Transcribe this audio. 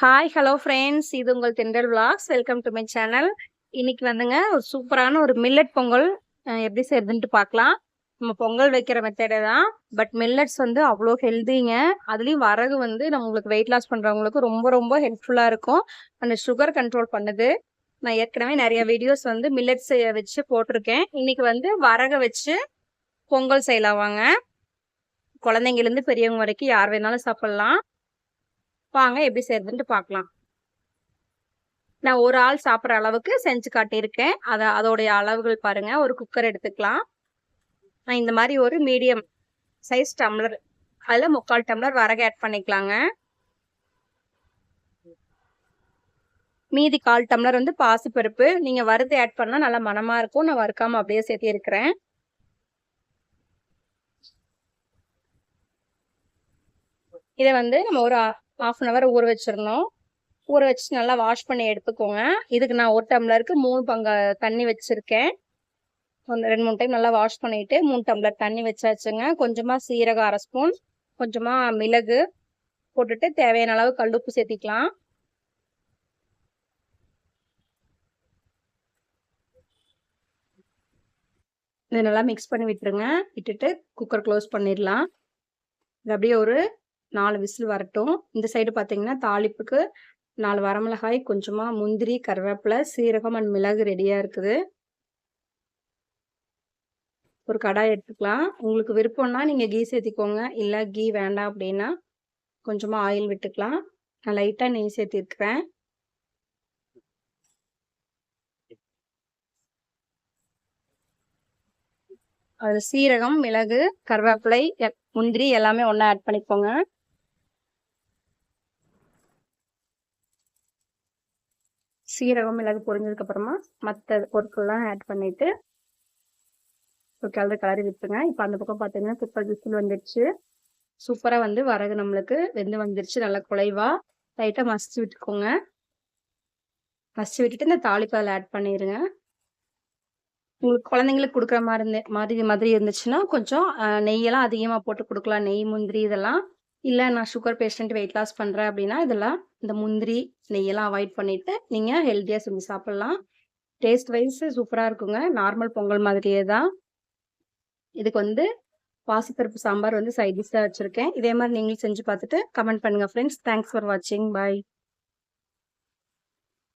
Hi hello friends இது உங்கள் dental vlogs welcome to my channel இன்னைக்கு வந்துங்க ஒரு சூப்பரான ஒரு மில்லட் பொங்கல் எப்படி செய்யறதுன்ட்டு பார்க்கலாம். நம்ம பொங்கல் வைக்கிற மெத்தடே தான். பட் மில்லட்ஸ் வந்து அவ்வளோ ஹெல்த்திங்க அதுலேயும் வரகு வந்து நம்ம உங்களுக்கு வெயிட் லாஸ் பண்ணுறவங்களுக்கு ரொம்ப ரொம்ப ஹெல்ப்ஃபுல்லாக இருக்கும். அந்த சுகர் கண்ட்ரோல் பண்ணுது. நான் ஏற்கனவே நிறைய வீடியோஸ் வந்து மில்லட்ஸ் வச்சு போட்டிருக்கேன். இன்னைக்கு வந்து வரகை வச்சு பொங்கல் செய்யலாம் வாங்க. குழந்தைங்கலேருந்து பெரியவங்க வரைக்கும் யார் வேணாலும் சாப்பிட்லாம். வாங்க எப்படி செய்யறதுன்ட்டு பார்க்கலாம் நான் ஒரு ஆள் சாப்பிட்ற அளவுக்கு செஞ்சு காட்டியிருக்கேன். அதை அதோடைய அளவுகள் பாருங்க. ஒரு குக்கர் எடுத்துக்கலாம். நான் இந்த மாதிரி ஒரு மீடியம் சைஸ் டம்ளர் அதில் முக்கால் டம்ளர் வரக ஆட் பண்ணிக்கலாங்க. மீதி கால் டம்ளர் வந்து பாசிப்பருப்பு. நீங்கள் வறுத்து ஆட் பண்ணால் நல்லா மனமாக இருக்கும். நான் வறுக்காமல் அப்படியே சேர்த்திருக்கிறேன். இதை வந்து நம்ம ஒரு ஆஃப் அன் ஹவர் ஊற வச்சிடணும். ஊற வச்சு நல்லா வாஷ் பண்ணி எடுத்துக்கோங்க. இதுக்கு நான் ஒரு டம்ளருக்கு மூணு பங்க தண்ணி வச்சுருக்கேன். ஒன்று ரெண்டு மூணு டைம் நல்லா வாஷ் பண்ணிவிட்டு மூணு டம்ளர் தண்ணி வச்சாச்சுங்க. கொஞ்சமாக சீரகம் அரை ஸ்பூன் கொஞ்சமாக மிளகு போட்டுட்டு தேவையான அளவு கல்லுப்பு சேர்த்திக்கலாம். இதை நல்லா மிக்ஸ் பண்ணி விட்டுருங்க. விட்டுட்டு குக்கர் க்ளோஸ் பண்ணிடலாம். இது அப்படியே ஒரு நாலு விசில் வரட்டும். இந்த சைடு பார்த்தீங்கன்னா தாளிப்புக்கு நாலு வரமிளகாய் கொஞ்சமாக முந்திரி கருவேப்பிலை சீரகம் அண்ட் மிளகு ரெடியாக இருக்குது. ஒரு கடாய் எடுத்துக்கலாம். உங்களுக்கு விருப்பம்னா நீங்கள் கீ சேர்த்திக்கோங்க. இல்லை கீ வேண்டாம் அப்படின்னா கொஞ்சமாக ஆயில் விட்டுக்கலாம். நான் லைட்டாக நெய் சேர்த்திருக்கிறேன். அதில் சீரகம் மிளகு கருவேப்பிலை முந்திரி எல்லாமே ஒன்றா ஆட் பண்ணிக்கோங்க. சீரகம் மிளகு பொரிஞ்சதுக்கப்புறமா மற்ற பொருட்கள்லாம் ஆட் பண்ணிவிட்டு ஒரு கலர் கலரி விட்டுருங்க. இப்போ அந்த பக்கம் பார்த்தீங்கன்னா குப்பர் விசில் வந்துடுச்சு சூப்பராக வந்து வரகு நம்மளுக்கு வெந்து வந்துருச்சு. நல்லா குலைவாக லைட்டாக மசிச்சு விட்டுக்கோங்க. மசிச்சு விட்டுட்டு இந்த தாளிப்பு அதில் ஆட் பண்ணிடுங்க உங்களுக்கு குழந்தைங்களுக்கு கொடுக்குற மாதிரி இருந்த மாதிரி மாதிரி இருந்துச்சுன்னா கொஞ்சம் நெய்யெல்லாம் அதிகமாக போட்டு கொடுக்கலாம். நெய் முந்திரி இதெல்லாம் இல்லை நான் சுகர் பேஷண்ட் வெயிட் லாஸ் பண்ணுறேன் அப்படின்னா இதெல்லாம் இந்த முந்திரி நெய்யெல்லாம் அவாய்ட் பண்ணிவிட்டு நீங்கள் ஹெல்த்தியாக செஞ்சு சாப்பிட்லாம். டேஸ்ட் வைஸ் சூப்பராக இருக்குங்க. நார்மல் பொங்கல் மாதிரியே தான். இதுக்கு வந்து பாசிப்பருப்பு சாம்பார் வந்து சைட் டிஷ்ஷாக வச்சுருக்கேன். இதே மாதிரி நீங்களும் செஞ்சு பார்த்துட்டு கமெண்ட் பண்ணுங்கள் ஃப்ரெண்ட்ஸ் தேங்க்ஸ் ஃபார் வாட்சிங் பாய்